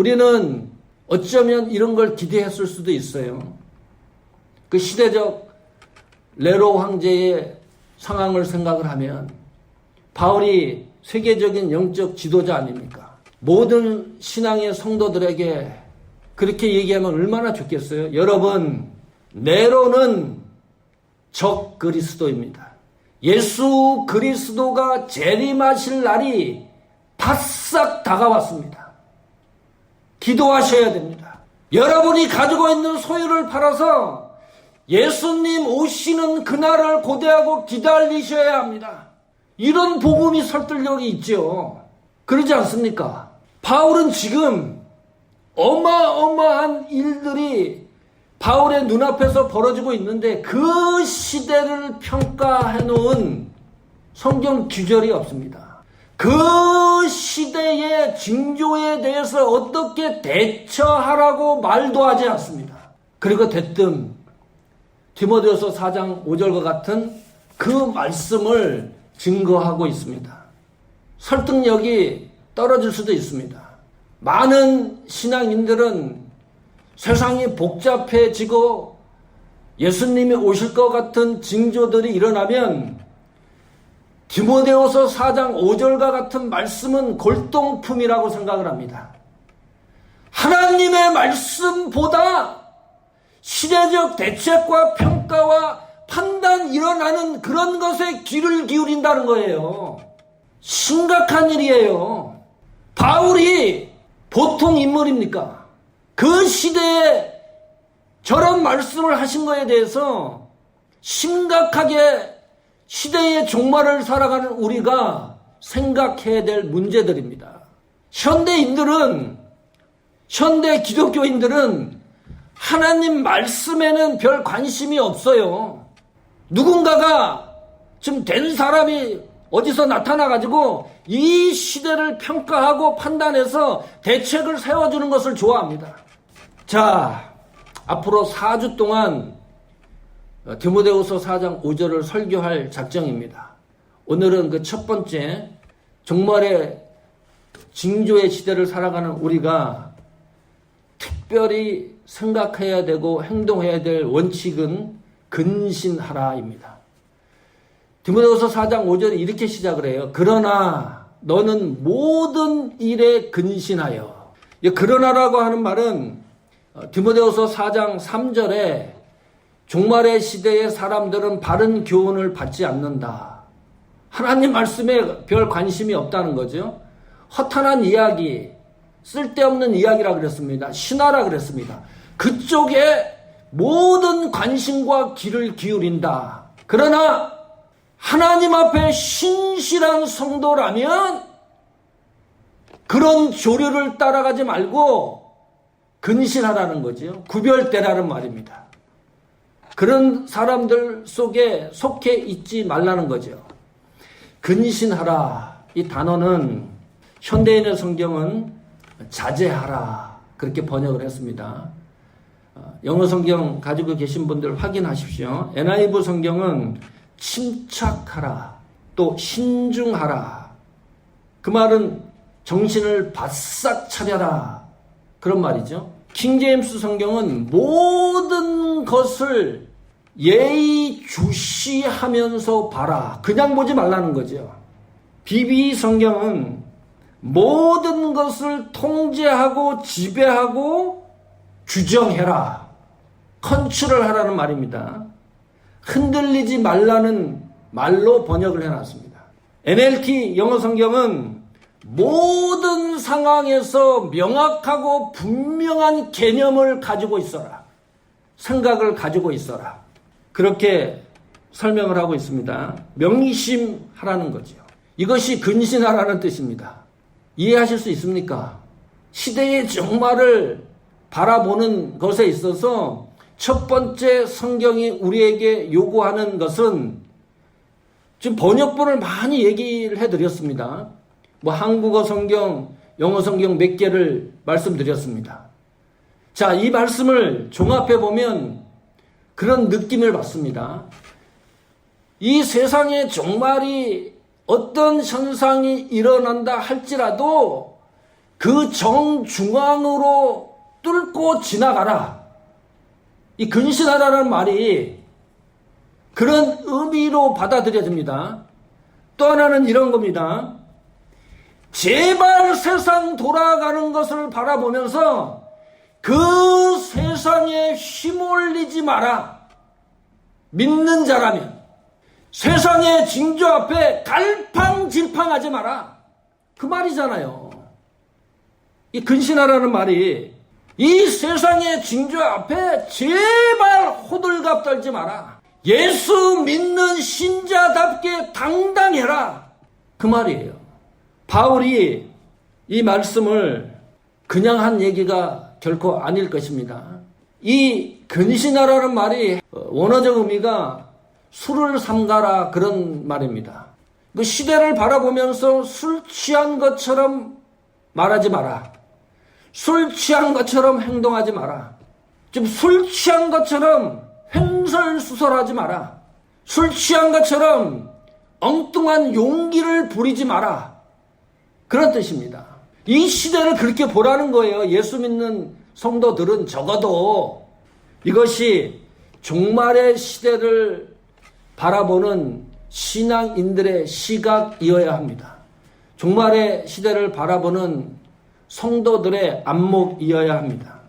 우리는 어쩌면 이런 걸 기대했을 수도 있어요. 그 시대적 레로 황제의 상황을 생각을 하면 바울이 세계적인 영적 지도자 아닙니까? 모든 신앙의 성도들에게 그렇게 얘기하면 얼마나 좋겠어요? 여러분, 네로는 적 그리스도입니다. 예수 그리스도가 재림하실 날이 바싹 다가왔습니다. 기도하셔야 됩니다. 여러분이 가지고 있는 소유를 팔아서 예수님 오시는 그날을 고대하고 기다리셔야 합니다. 이런 복음이 설득력이 있죠. 그러지 않습니까? 바울은 지금 어마어마한 일들이 바울의 눈앞에서 벌어지고 있는데 그 시대를 평가해 놓은 성경 규절이 없습니다. 그 시대의 징조에 대해서 어떻게 대처하라고 말도 하지 않습니다. 그리고 대뜸 디모데후서 4장 5절과 같은 그 말씀을 증거하고 있습니다. 설득력이 떨어질 수도 있습니다. 많은 신앙인들은 세상이 복잡해지고 예수님이 오실 것 같은 징조들이 일어나면 디모데후서 4장 5절과 같은 말씀은 골동품이라고 생각을 합니다. 하나님의 말씀보다 시대적 대책과 평가와 판단 일어나는 그런 것에 귀를 기울인다는 거예요. 심각한 일이에요. 바울이 보통 인물입니까? 그 시대에 저런 말씀을 하신 거에 대해서 심각하게 시대의 종말을 살아가는 우리가 생각해야 될 문제들입니다. 현대인들은, 현대 기독교인들은 하나님 말씀에는 별 관심이 없어요. 누군가가 좀된 사람이 어디서 나타나가지고 이 시대를 평가하고 판단해서 대책을 세워주는 것을 좋아합니다. 자, 앞으로 4주 동안 디모데후서 4장 5절을 설교할 작정입니다. 오늘은 그 첫 번째 종말의 징조의 시대를 살아가는 우리가 특별히 생각해야 되고 행동해야 될 원칙은 근신하라입니다. 디모데후서 4장 5절에 이렇게 시작을 해요. 그러나 너는 모든 일에 근신하여. 이 그러나라고 하는 말은 어, 디모데후서 4장 3절에 종말의 시대의 사람들은 바른 교훈을 받지 않는다. 하나님 말씀에 별 관심이 없다는 거죠. 허탄한 이야기, 쓸데없는 이야기라 그랬습니다. 신화라 그랬습니다. 그쪽에 모든 관심과 귀를 기울인다. 그러나 하나님 앞에 신실한 성도라면 그런 조류를 따라가지 말고 근신하라는 거죠. 구별되라는 말입니다. 그런 사람들 속에 속해 있지 말라는 거죠. 근신하라. 이 단어는 현대인의 성경은 자제하라. 그렇게 번역을 했습니다. 어, 영어 성경 가지고 계신 분들 확인하십시오. NIV 성경은 침착하라. 또 신중하라. 그 말은 정신을 바싹 차려라. 그런 말이죠. 킹제임스 성경은 모든 것을 예의 주시하면서 봐라. 그냥 보지 말라는 거죠. 비비 성경은 모든 것을 통제하고 지배하고 규정해라. 컨트롤 하라는 말입니다. 흔들리지 말라는 말로 번역을 해놨습니다. NLT 영어 성경은 모든 상황에서 명확하고 분명한 개념을 가지고 있어라. 생각을 가지고 있어라. 그렇게 설명을 하고 있습니다. 명심하라는 거죠. 이것이 근신하라는 뜻입니다. 이해하실 수 있습니까? 시대의 종말을 바라보는 것에 있어서 첫 번째 성경이 우리에게 요구하는 것은 지금 번역본을 많이 얘기를 해드렸습니다. 뭐 한국어 성경, 영어 성경 몇 개를 말씀드렸습니다. 자, 이 말씀을 종합해 보면 그런 느낌을 받습니다. 이 세상의 종말이 어떤 현상이 일어난다 할지라도 그 정중앙으로 뚫고 지나가라. 이 근신하라는 말이 그런 의미로 받아들여집니다. 또 하나는 이런 겁니다. 제발 세상 돌아가는 것을 바라보면서 그 세상에 휘몰리지 마라. 믿는 자라면 세상의 징조 앞에 갈팡질팡하지 마라. 그 말이잖아요. 이 근신하라는 말이 이 세상의 징조 앞에 제발 호들갑 떨지 마라. 예수 믿는 신자답게 당당해라. 그 말이에요. 바울이 이 말씀을 그냥 한 얘기가 결코 아닐 것입니다. 이 근신하라는 말이 원어적 의미가 술을 삼가라 그런 말입니다. 그 시대를 바라보면서 술 취한 것처럼 말하지 마라. 술 취한 것처럼 행동하지 마라. 좀술 취한 것처럼 횡설수설하지 마라. 술 취한 것처럼 엉뚱한 용기를 부리지 마라. 그런 뜻입니다. 이 시대를 그렇게 보라는 거예요. 예수 믿는 성도들은 적어도 이것이 종말의 시대를 바라보는 신앙인들의 시각이어야 합니다. 종말의 시대를 바라보는 성도들의 안목이어야 합니다.